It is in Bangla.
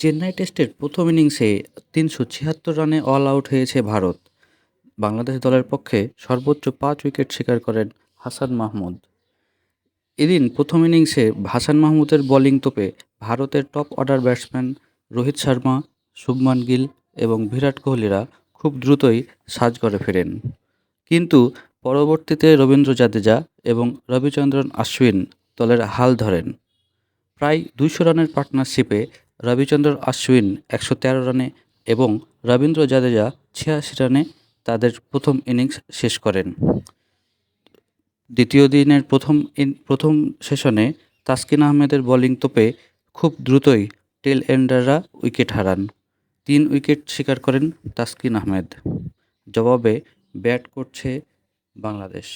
চেন্নাই টেস্টের প্রথম ইনিংসে তিনশো ছিয়াত্তর রানে অল আউট হয়েছে ভারত। বাংলাদেশ দলের পক্ষে সর্বোচ্চ পাঁচ উইকেট শিকার করেন হাসান মাহমুদ। এদিন প্রথম ইনিংসে হাসান মাহমুদের বোলিং তোপে ভারতের top order batsman Rohit Sharma, Shubman Gill এবং বিরাট কোহলিরা খুব দ্রুতই সাজ করে ফেরেন। কিন্তু পরবর্তীতে রবীন্দ্র জাদেজা এবং রবিচন্দ্রন আশ্বিন দলের হাল ধরেন। প্রায় দুইশো রানের পার্টনারশিপে রবিচন্দ্রন আশ্বিন একশো তেরো রানে এবং রবীন্দ্র জাদেজা ছিয়াশি রানে তাদের প্রথম ইনিংস শেষ করেন। দ্বিতীয় দিনের প্রথম প্রথম সেশনে তাসকিন আহমেদের বোলিং তোপে খুব দ্রুতই টেল এন্ডাররা উইকেট হারান। তিন উইকেট শিকার করেন তাসকিন আহমেদ। জবাবে ব্যাট করছে বাংলাদেশ।